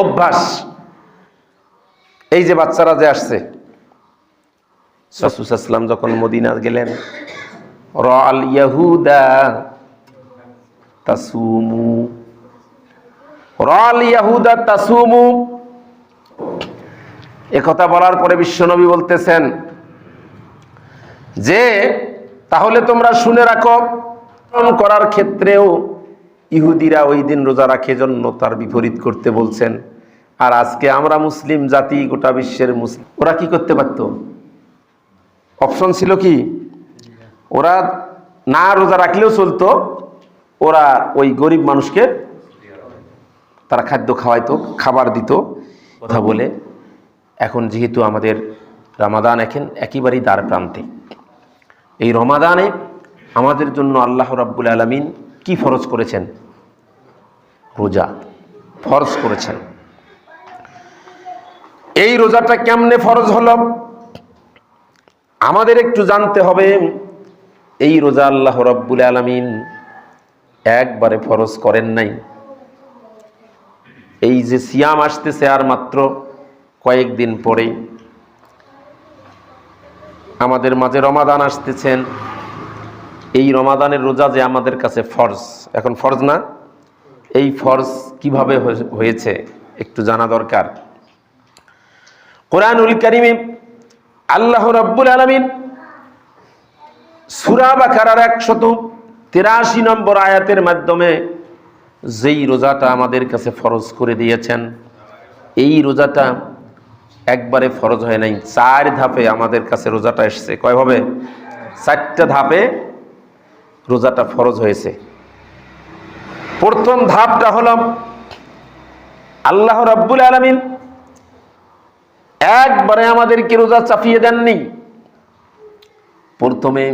অভ্যাস। এই যে বাচ্চারা যে আসছে সাসুসাল্লাম যখন মদিনা গেলেন র ইয়াহুদা তাসুমু। র ইয়াহুদা তাসুমু। একথা বলার পরে বিশ্বনবী বলতেছেন, যে, তাহলে তোমরা শুনে রাখো করার ক্ষেত্রেও ইহুদিরা ওই দিন রোজা রাখে জন্য তার বিপরীত করতে বলছেন, আর আজকে আমরা মুসলিম জাতি, গোটা বিশ্বের মুসলিম ওরা কি করতে পারতো? অপশন ছিল কি? ওরা না রোজা রাখলেও চলতো, ওরা ওই গরিব মানুষকে তারা খাদ্য খাওয়াইতো, খাবার দিত, কথা বলে। এখন যেহেতু আমাদের রামাদান এখন একেবারেই দ্বার প্রান্তে এই রমাদানে আমাদের জন্য আল্লাহ রাব্বুল আলমিন কি ফরজ করেছেন? রোজা ফরজ করেছেন। এই রোজাটা কেমনে ফরজ হলো? আমাদের একটু জানতে হবে, এই রোজা আল্লাহ রব্বুল আলমিন একবারে ফরজ করেন নাই। এই যে সিয়াম আসতেছে আর মাত্র কয়েকদিন পরেই। আমাদের মাঝে রমাদান আসতেছেন এই রমাদানের রোজা যে আমাদের কাছে ফরজ, এখন ফরজ না? এই ফরজ কীভাবে হয়ে- হয়েছে একটু জানা দরকার। কোরআনুল কারিমে আল্লাহ রব্বুল আলমিন সুরা বা বাকারার একশত তিরাশি নম্বর আয়াতের মাধ্যমে যেই রোজাটা আমাদের কাছে ফরজ করে দিয়েছেন, এই রোজাটা একবারে ফরজ হয় নাই। চার ধাপে আমাদের কাছে রোজাটা এসছে। কয়ভাবে চারটা ধাপে রোজাটা ফরজ হয়েছে। প্রথম ধাপটা হল আল্লাহ রব্বুল আলমিন একবারে আমাদেরকে রোজা চাপিয়ে দেননি। প্রথমে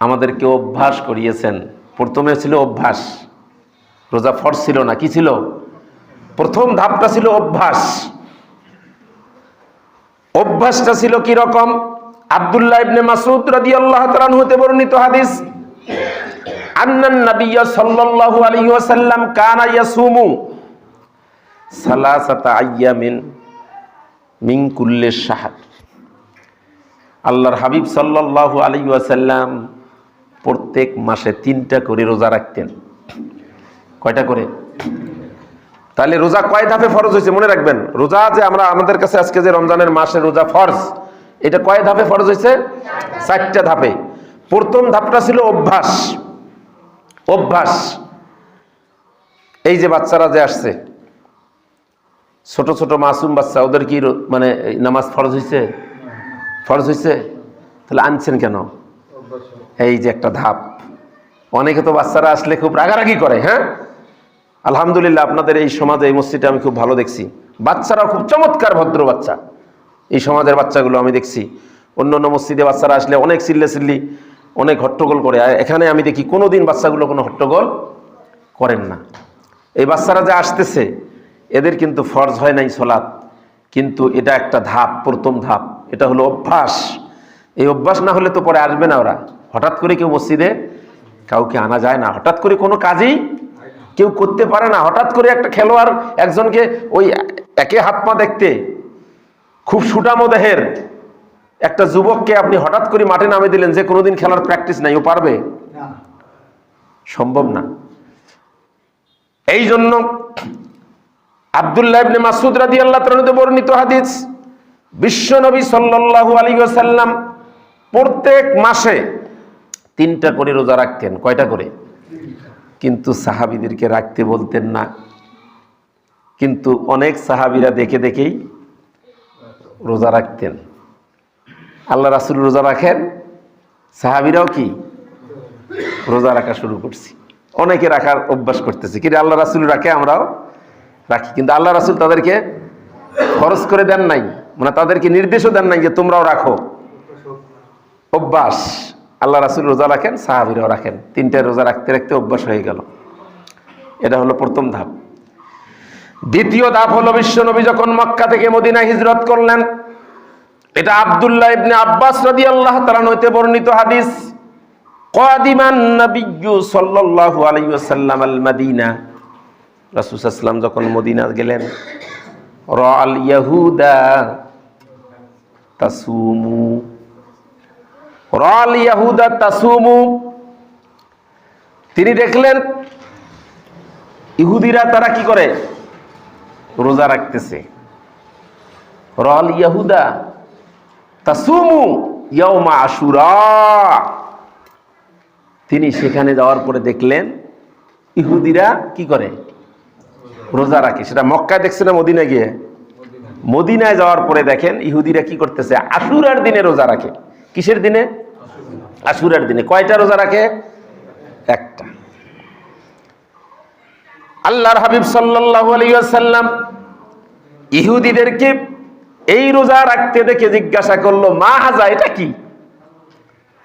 আমাদেরকে অভ্যাস করিয়েছেন। প্রথমে ছিল অভ্যাস। রোজা ফরজ ছিল না, কি ছিল? প্রথম ধাপটা ছিল অভ্যাস। অভ্যাসটা ছিল কি রকম? আব্দুল্লাহ ইবনে মাসুদ রাদিয়াল্লাহু তাআলা হতে বর্ণিত হাদিস আল্লাহর হাবিব সাল্লাল্লাহু আলাইহি প্রত্যেক মাসে তিনটা করে রোজা রাখতেন। কয়টা করে? তাহলে রোজা কয় ধাপে ফরজ হয়েছে মনে রাখবেন? রোজা যে আমরা, আমাদের কাছে আজকে যে রমজানের মাসে রোজা ফরজ, এটা কয় ধাপে ফরজ হয়েছে? চারটা ধাপে। প্রথম ধাপটা ছিল অভ্যাস। অভ্যাস। এই যে বাচ্চারা যে আসছে, ছোট ছোট মাসুম বাচ্চা, ওদের কি মানে নামাজ ফরজ হয়েছে ফরজ হয়েছে তাহলে আনছেন কেন? এই যে একটা ধাপ। অনেকে তো বাচ্চারা আসলে খুব রাগারাগি করে হ্যাঁ? আলহামদুলিল্লাহ আপনাদের এই সমাজে, এই মসজিদে আমি খুব ভালো দেখছি। বাচ্চারাও খুব চমৎকার ভদ্র বাচ্চা। এই সমাজের বাচ্চাগুলো আমি দেখছি। অন্য অন্য মসজিদে বাচ্চারা আসলে অনেক চিল্লে চিল্লি অনেক হট্টগোল করে। এখানে আমি দেখি কোনো দিন বাচ্চাগুলো কোনো হট্টগোল করেন না। এই বাচ্চারা যে আসতেছে, এদের কিন্তু ফরজ হয় নাই সলাৎ। কিন্তু এটা একটা ধাপ, প্রথম ধাপ। এটা হলো অভ্যাস। এই অভ্যাস না হলে তো পরে আসবে না ওরা। হঠাৎ করে কেউ মসজিদে কাউকে আনা যায় না। হঠাৎ করে কোনো কাজেই কেউ করতে পারে না। হঠাৎ করে একটা খেলোয়াড় একজনকে ওই একে হাত পা দেখতে, খুব সুটামো দেহের একটা যুবককে আপনি হঠাৎ করে মাঠে নামে দিলেন যে কোনোদিন খেলার প্র্যাকটিস নাই ও পারবে? সম্ভব না। এই জন্য আব্দুল্লাহ ইবনে মাসুদ রাদিয়াল্লাহু তাআলা বর্ণিত হাদিস বিশ্ব নবী সাল্লাল্লাহু আলাইহি ওয়াসাল্লাম প্রত্যেক মাসে তিনটা করে রোজা রাখতেন। কয়টা করে? কিন্তু সাহাবীদেরকে রাখতে বলতেন না। কিন্তু অনেক সাহাবীরা দেখে দেখেই রোজা রাখতেন। আল্লাহ রাসুল রোজা রাখেন। সাহাবীরাও কি? রোজা রাখা শুরু করছি। অনেকে রাখার অভ্যাস করতেছে, কিন্তু আল্লাহ রাসুল রাখে, আমরাও রাখি। কিন্তু আল্লাহ রাসুল তাদেরকে খরচ করে দেন নাই মানে তাদেরকে নির্দেশও দেন নাই যে তোমরাও রাখো। অভ্যাস। আল্লাহ রাসুল রোজা রাখেন, সাহাবিরাও রাখেন। তিনটে রোজা রাখতে রাখতে অভ্যাস হয়ে গেল। এটা হলো প্রথম ধাপ। দ্বিতীয় ধাপ হলো বিশ্ব নবী যখন মক্কা থেকে মদিনা হিজরত করলেন এটা আবদুল্লাহ ইবনে আব্বাস রাদি আল্লাহ তালান হইতে বর্ণিত হাদিস। যখন মদিনা গেলেন ইয়াহুদা তাসুমু। ইয়াহুদা তাসুমু। তিনি দেখলেন, ইহুদিরা তারা কি করে? রোজা রাখতেছে। রল ইয়াহুদা ইয়াউমা আশুরা। তিনি সেখানে যাওয়ার পরে দেখলেন ইহুদিরা কি করে? রোজা রাখে। সেটা মক্কায় দেখছে না মদিনায় গিয়ে? মদিনায় যাওয়ার পরে দেখেন ইহুদিরা কি করতেছে? আশুরার দিনে রোজা রাখে। কিসের দিনে? আশুরার দিনে। কয়টা রোজা রাখে? একটা। আল্লাহর হাবিব সাল্লাল্লাহু আলাইহি ওয়াসাল্লাম ইহুদিদেরকে এই রোজা রাখতে দেখে জিজ্ঞাসা করল, মা হাজা, এটা কি?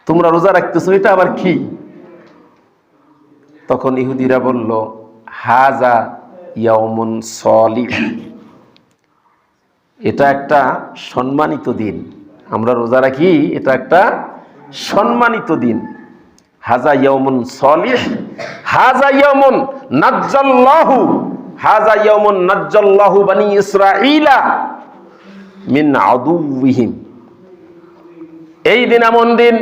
তোমরা রোজা রাখতেছো, এটা আবার কি? তখন ইহুদিরা বলল, হাজা ইয়াউমুন সলিহ। এটা একটা সম্মানিত দিন। আমরা রোজা রাখি, এটা একটা সম্মানিত দিন। হাজা ইয়াউমুন সলিহ, হাজা ইয়াউমুন নাজ্জাল্লাহু, হাজা ইয়াউমুন নাজ্জাল্লাহু বানি ইসরাঈলা। মিন আদুবিহিম এই দিন এমন দিন,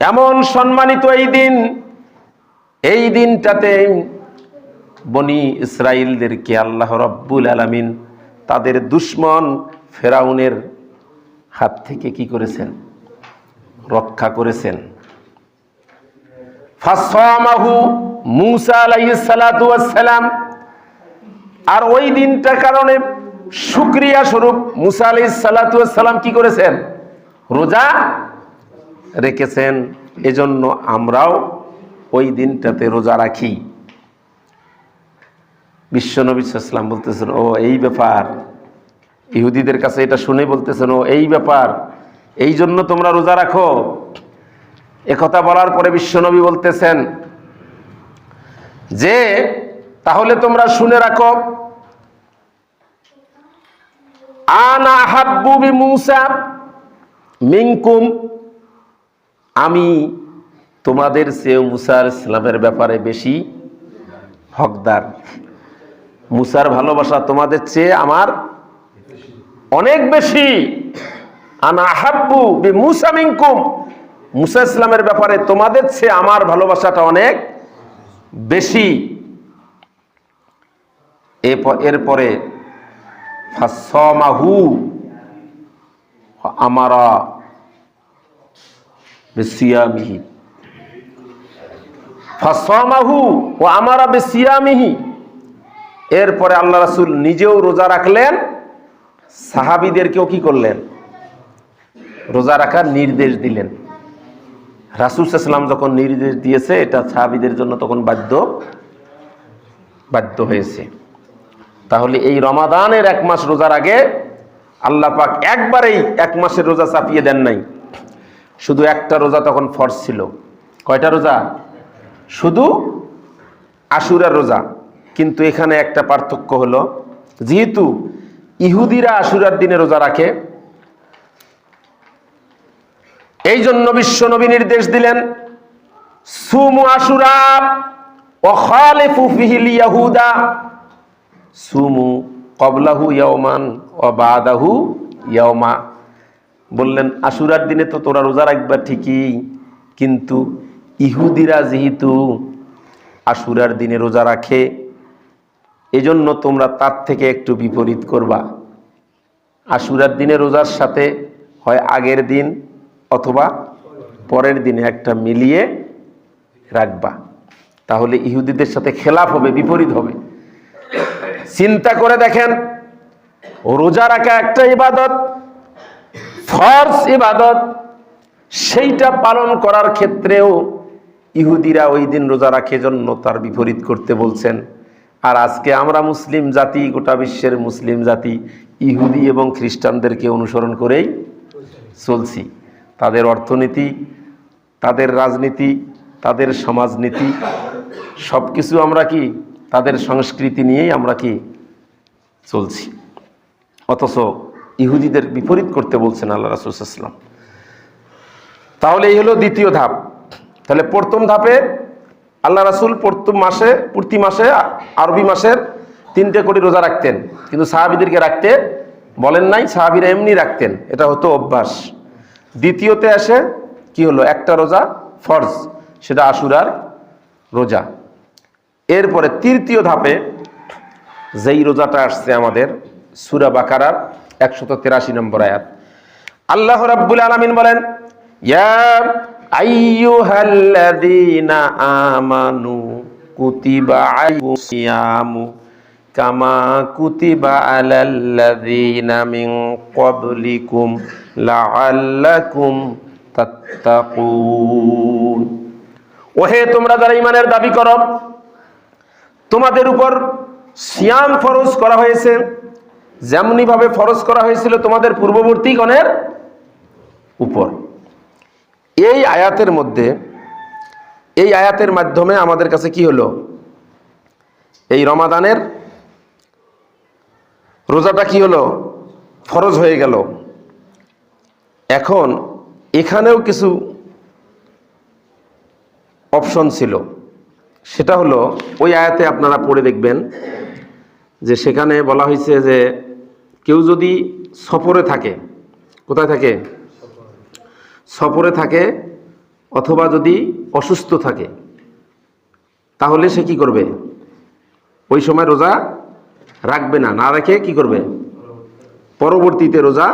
এমন সম্মানিত এই দিন, এই দিনটাতে বনি ইসরায়েলদেরকে আল্লাহ রব্বুল আলামিন তাদের দুশ্মন ফেরাউনের হাত থেকে কি করেছেন? রক্ষা করেছেন। মুসা সালাম। আর ওই দিনটা কারণে শুক্রিয়া স্বরূপ মুসা আলাইহিস সালাতু ওয়াস সালাম কি করেছেন? রোজা রেখেছেন। এজন্য আমরাও ওই দিনটাতে রোজা রাখি। বিশ্বনবী ইসলাম বলতেছেন, ও, এই ব্যাপার। ইহুদিদের কাছে এটা শুনে বলতেছেন, ও, এই ব্যাপার। এই জন্য তোমরা রোজা রাখো। একথা বলার পরে বিশ্বনবী বলতেছেন, যে, তাহলে তোমরা শুনে রাখো আনা হাব্বু বি মুসা মিনকুম, আমি তোমাদের চেয়েও মুসার ইসলামের ব্যাপারে বেশি হকদার। মুসার ভালোবাসা তোমাদের চেয়ে আমার অনেক বেশি। আনা আহাব্বু বি মুসা মিনকুম, মুসা ইসলামের ব্যাপারে তোমাদের চেয়ে আমার ভালোবাসাটা অনেক বেশি। এরপরে ফাসমাহু আমারা বিসিয়ামিহি। ফাসমাহু ও আমারা বিসিয়ামিহি। এরপরে আল্লাহ রাসূল নিজেও রোজা রাখলেন। সাহাবীদেরকেও কি করলেন? রোজা রাখার নির্দেশ দিলেন। রাসূল সাল্লাম যখন নির্দেশ দিয়েছে, এটা সাহাবীদের জন্য তখন বাধ্য বাধ্য হয়েছে। তাহলে এই রমাদানের এক মাস রোজার আগে আল্লাহ পাক একবারেই এক মাসের রোজা চাপিয়ে দেন নাই। শুধু একটা রোজা তখন ফরজ ছিল। কয়টা রোজা? শুধু আশুরার রোজা। কিন্তু এখানে একটা পার্থক্য হলো, যেহেতু ইহুদিরা আশুরার দিনে রোজা রাখে এই জন্য বিশ্ব নবী নির্দেশ দিলেন, সুমু আশুরা ও ইয়াহুদা। সুমু কবলাহু ইয়াওমান ও বাদাহু ইয়াওমা। বললেন, আশুরার দিনে তো তোরা রোজা রাখবা ঠিকই, কিন্তু ইহুদিরা যেহেতু আশুরার দিনে রোজা রাখে, এজন্য তোমরা তার থেকে একটু বিপরীত করবা। আশুরার দিনে রোজার সাথে হয় আগের দিন অথবা পরের দিনে একটা মিলিয়ে রাখবা। তাহলে ইহুদিদের সাথে খেলাফ হবে, বিপরীত হবে। চিন্তা করে দেখেন, রোজা রাখা একটা ইবাদত, ফরজ ইবাদত, সেইটা পালন করার ক্ষেত্রেও ইহুদিরা ওই দিন রোজা রাখে জন্য তার বিপরীত করতে বলছেন। আর আজকে আমরা মুসলিম জাতি, গোটা বিশ্বের মুসলিম জাতি, ইহুদি এবং খ্রিস্টানদেরকে অনুসরণ করেই চলছি। তাদের অর্থনীতি, তাদের রাজনীতি, তাদের সমাজনীতি সব কিছু আমরা কি তাদের সংস্কৃতি নিয়েই আমরা কি চলছি? অথচ ইহুদিদের বিপরীত করতে বলছেন আল্লাহ রাসুলাম তাহলে এই হলো দ্বিতীয় ধাপ। তাহলে প্রথম ধাপে আল্লাহ রাসুল প্রতি মাসে প্রতি মাসে, আরবি মাসের তিনটে কোটি রোজা রাখতেন। কিন্তু সাহাবিদেরকে রাখতে বলেন নাই, সাহাবিরা এমনি রাখতেন। এটা হতো অভ্যাস। দ্বিতীয়তে আসে কি হলো? একটা রোজা ফরজ, সেটা আশুরার রোজা। এরপরে তৃতীয় ধাপে যেই রোজাটা আসছে আমাদের, সুরা বাকারার একশত তেরাশি নম্বর আয়াত। আল্লাহ রাব্বুল আলামিন বলেন আমানু কুতিবা ওহে তোমরা যারা ইমানের দাবি করো তোমাদের উপর সিয়াম ফরজ করা হয়েছে যেমনি ভাবে ফরজ করা হয়েছিল তোমাদের পূর্ববর্তী গণের উপর। এই আয়াতের মধ্যে, এই আয়াতের মাধ্যমে আমাদের কাছে কি হলো? এই রমাদানের রোজাটা কি হলো? ফরজ হয়ে গেল। এখন এখানেও কিছু অপশন ছিল। সেটা হলো, ওই আয়াতে আপনারা পড়ে দেখবেন যে সেখানে বলা হয়েছে যে কেউ যদি সফরে থাকে, কোথায় থাকে? সফরে থাকে অথবা যদি অসুস্থ থাকে, তাহলে সে কি করবে? ওই সময় রোজা রাখবে না না রেখে কি করবে? পরবর্তীতে রোজা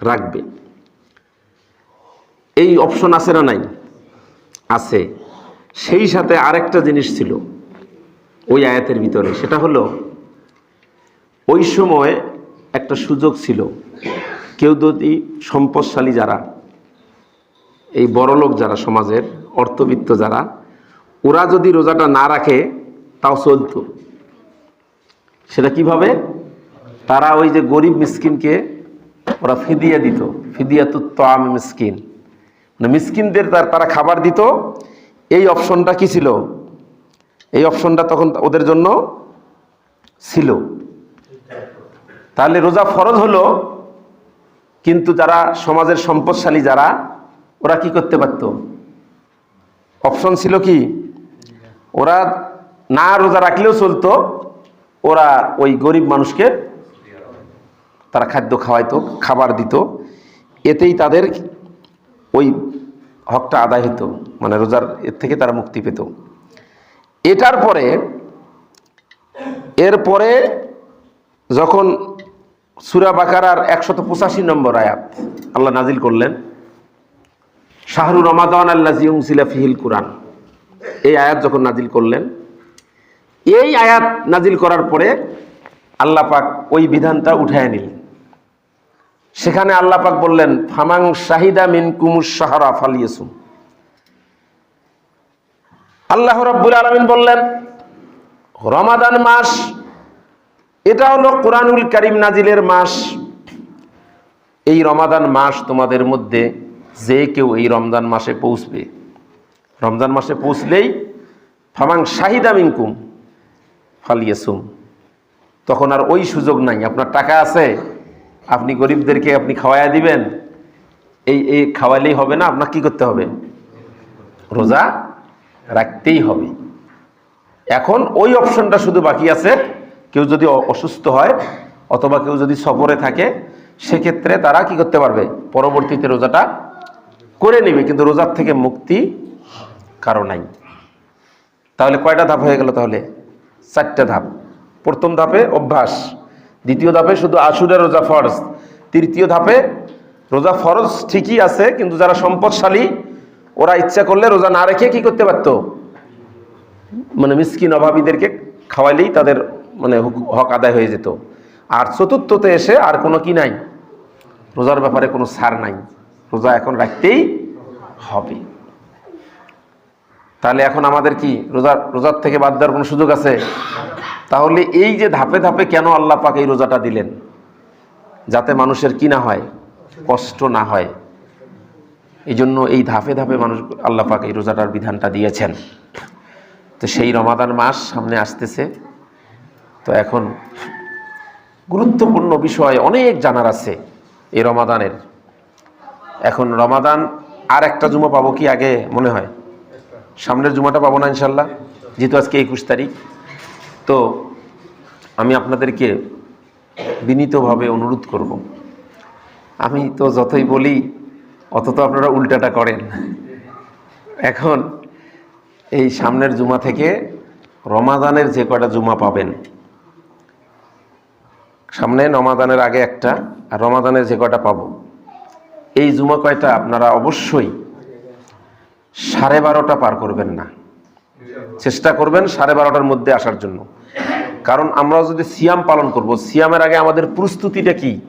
রাখবে। এই অপশন আছে না নাই? আছে। সেই সাথে আরেকটা জিনিস ছিল ওই আয়াতের ভিতরে, সেটা হলো ওই সময় একটা সুযোগ ছিল। কেউ যদি সম্পদশালী যারা, এই বড়লোক যারা সমাজের, অর্থবিত্ত যারা, ওরা যদি রোজাটা না রাখে, তাও চলতো। সেটা কীভাবে? তারা ওই যে গরিব মিসকিনকে ওরা ফিদিয়া দিত। ফিদিয়া তো আম মিসকিন। মানে মিসকিনদের তার- তারা খাবার দিত এই অপশনটা কি ছিল? এই অপশনটা তখন ওদের জন্য ছিল। তাহলে রোজা ফরজ হলো, কিন্তু যারা সমাজের সম্পদশালী যারা, ওরা কি করতে পারত? অপশন ছিল কি? ওরা না রোজা রাখলেও চলতো, ওরা ওই গরিব মানুষকে তারা খাদ্য খাওয়াইতো, খাবার দিত। এতেই তাদের ওই হকটা আদায় হতো মানে রোজার এর থেকে তারা মুক্তি পেত। এটার পরে এরপরে যখন সুরা বাকারার একশত পঁচাশি নম্বর আয়াত আল্লাহ নাজিল করলেন, শাহরু রমাদান আল্লাহ জিউংসিলা ফিহিল কুরআন, এই আয়াত যখন নাজিল করলেন, এই আয়াত নাজিল করার পরে আল্লাহ পাক ওই বিধানটা উঠায় নিলেন। সেখানে আল্লাহ পাক বললেন, ফামাং শাহিদা মিন কুমুস সাহারা ফালিয়েসুম। আল্লাহ রব্বুল আলমিন বললেন, রমাদান মাস, এটা হলো কোরআনুল করিম নাজিলের মাস। এই রমাদান মাস তোমাদের মধ্যে যে কেউ এই রমজান মাসে পৌঁছবে, রমজান মাসে পৌঁছলেই ফামাং শাহিদা মিনকুম ফালিয়েসুম। তখন আর ওই সুযোগ নাই। আপনার টাকা আছে? আপনি গরিবদেরকে আপনি খাওয়াইয়া দিবেন, এই এই খাওয়াইলেই হবে না আপনার কি করতে হবে? রোজা রাখতেই হবে। এখন ওই অপশনটা শুধু বাকি আছে, কেউ যদি অসুস্থ হয় অথবা কেউ যদি সফরে থাকে, সেক্ষেত্রে তারা কি করতে পারবে? পরবর্তীতে রোজাটা করে নেবে, কিন্তু রোজার থেকে মুক্তি কারও নাই। তাহলে কয়টা ধাপ হয়ে গেল তাহলে? চারটা ধাপ। প্রথম ধাপে অভ্যাস। দ্বিতীয় ধাপে শুধু আশুরে রোজা ফরজ। তৃতীয় ধাপে রোজা ফরজ ঠিকই আছে, কিন্তু যারা সম্পদশালী, ওরা ইচ্ছা করলে রোজা না রেখে কি করতে পারতো? মানে মিসকিন অভাবীদেরকে খাওয়াইলেই তাদের মানে হুক- আদায় হয়ে যেত। আর চতুর্থতে এসে আর কোনো কি নাই? রোজার ব্যাপারে কোনো সার নাই। রোজা এখন রাখতেই হবে। তাহলে এখন আমাদের কি রোজার রোজার থেকে বাদ দেওয়ার কোনো সুযোগ আছে? তাহলে এই যে ধাপে ধাপে কেন আল্লাহ পাক এই রোজাটা দিলেন? যাতে মানুষের কি না হয়, কষ্ট না হয়। এই জন্য এই ধাপে ধাপে মানুষ আল্লাহ পাক এই রোজাটার বিধানটা দিয়েছেন। তো সেই রমাদান মাস সামনে আসতেছে। তো এখন গুরুত্বপূর্ণ বিষয় অনেক জানার আছে এই রমাদানের। এখন রমাদান আর একটা জুমা পাবো কি আগে মনে হয়? সামনের জুমাটা পাবো না ইনশাল্লাহ যেহেতু আজকে একুশ তারিখ। তো আমি আপনাদেরকে বিনীতভাবে অনুরোধ করব। আমি তো যতই বলি অত তো আপনারা উল্টাটা করেন। এখন এই সামনের জুমা থেকে রমাদানের যে কয়টা জুমা পাবেন, সামনে রমাদানের আগে একটা, আর রমাদানের যে কয়টা পাবো, এই জুমা কয়টা আপনারা অবশ্যই সাড়ে বারোটা পার করবেন না। চেষ্টা করবেন সাড়ে বারোটার মধ্যে আসার জন্য। কারণ আমরা যদি সিয়াম পালন করব, সিয়ামের আগে আমাদের প্রস্তুতিটা কি?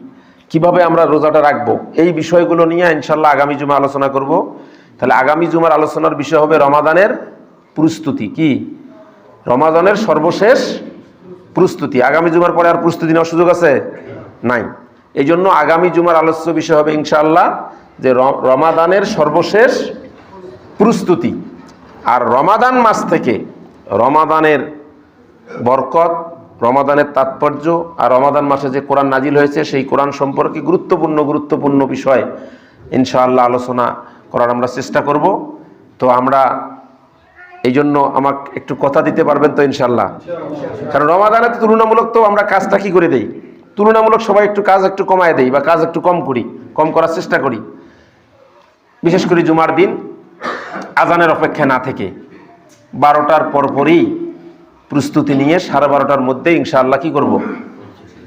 কীভাবে আমরা রোজাটা রাখব? এই বিষয়গুলো নিয়ে ইনশাল্লাহ আগামী জুমা আলোচনা করব। তাহলে আগামী জুমার আলোচনার বিষয় হবে রমাদানের প্রস্তুতি। কি? রমাদানের সর্বশেষ প্রস্তুতি। আগামী জুমার পরে আর প্রস্তুতি নেওয়ার সুযোগ আছে? নাই। এই জন্য আগামী জুমার আলোচ্য বিষয় হবে ইনশাআল্লাহ যে রমাদানের সর্বশেষ প্রস্তুতি। আর রমাদান মাস থেকে রমাদানের বরকত, রমাদানের তাৎপর্য আর রমাদান মাসে যে কোরআন নাজিল হয়েছে, সেই কোরআন সম্পর্কে গুরুত্বপূর্ণ গুরুত্বপূর্ণ বিষয় ইনশাআল্লাহ আলোচনা করার আমরা চেষ্টা করব। তো আমরা এই জন্য আমাকে একটু কথা দিতে পারবেন তো ইনশাল্লাহ কারণ রমাদানের তুলনামূলক তো আমরা কাজটা কি করে দেই? তুলনামূলক সবাই একটু কাজ একটু কমায় দেই বা কাজ একটু কম করি, কম করার চেষ্টা করি। বিশেষ করে জুমার দিন আজানের অপেক্ষা না থেকে বারোটার পরপরই প্রস্তুতি নিয়ে সাড়ে বারোটার মধ্যে ইনশাআল্লাহ কি করব?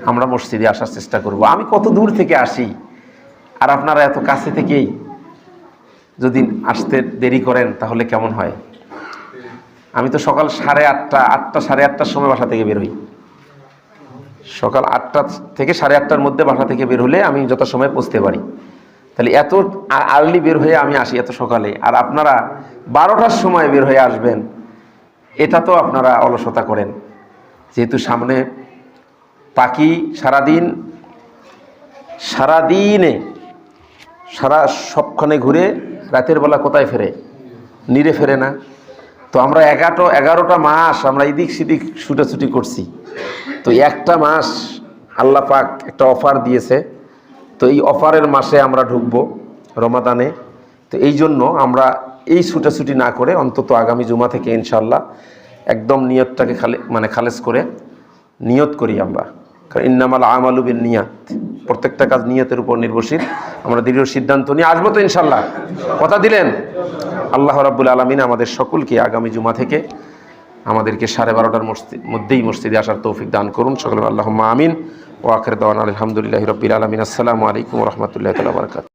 আমরা মসজিদে আসার চেষ্টা করব। আমি কত দূর থেকে আসি? আর আপনারা এত কাছে থেকেই যদি আসতে দেরি করেন তাহলে কেমন হয়? আমি তো সকাল সাড়ে আটটা আটটা, সাড়ে আটটার সময় বাসা থেকে বের হই। সকাল আটটা থেকে সাড়ে আটটার মধ্যে বাসা থেকে বের হলে আমি যত সময় পৌঁছতে পারি। তাহলে এত আর্লি বের হয়ে আমি আসি এত সকালে। আর আপনারা বারোটার সময় বের হয়ে আসবেন, এটা তো আপনারা অলসতা করেন। যেহেতু সামনে পাখি সারাদিন, সারাদিনে, সারা সবখানে ঘুরে রাতের বেলা কোথায় ফেরে? নিরে ফেরে না। তো আমরা এগারো এগারোটা মাস আমরা এদিক সেদিক ছুটাছুটি করছি। তো একটা মাস আল্লাহ পাক একটা অফার দিয়েছে। তো এই অফারের মাসে আমরা ঢুকবো রমাদানে। তো এই জন্য আমরা এই ছুটাছুটি না করে অন্তত আগামী জুমা থেকে ইনশাল্লাহ একদম নিয়তটাকে খালে মানে খালেজ করে নিয়ত করি আমরা। কারণ ইন্নামাল আমালুবিন নিয়াত। প্রত্যেকটা কাজ নিয়তের উপর নির্ভরশীল। আমরা দৃঢ় সিদ্ধান্ত নিয়ে আসব তো ইনশাল্লাহ কথা দিলেন? আল্লাহ রাব্বুল আলমিন আমাদের সকলকে আগামী জুমা থেকে আমাদেরকে সাড়ে বারোটার মধ্যেই মসজিদে আসার তৌফিক দান করুন। সকলে আল্লাহ আমিন। ও আখের দাওয়ান আলহামদুলিল্লাহ রবিল আলমিন। আসসালামু আলাইকুম রহমতুল্লাহ তালা বারকাত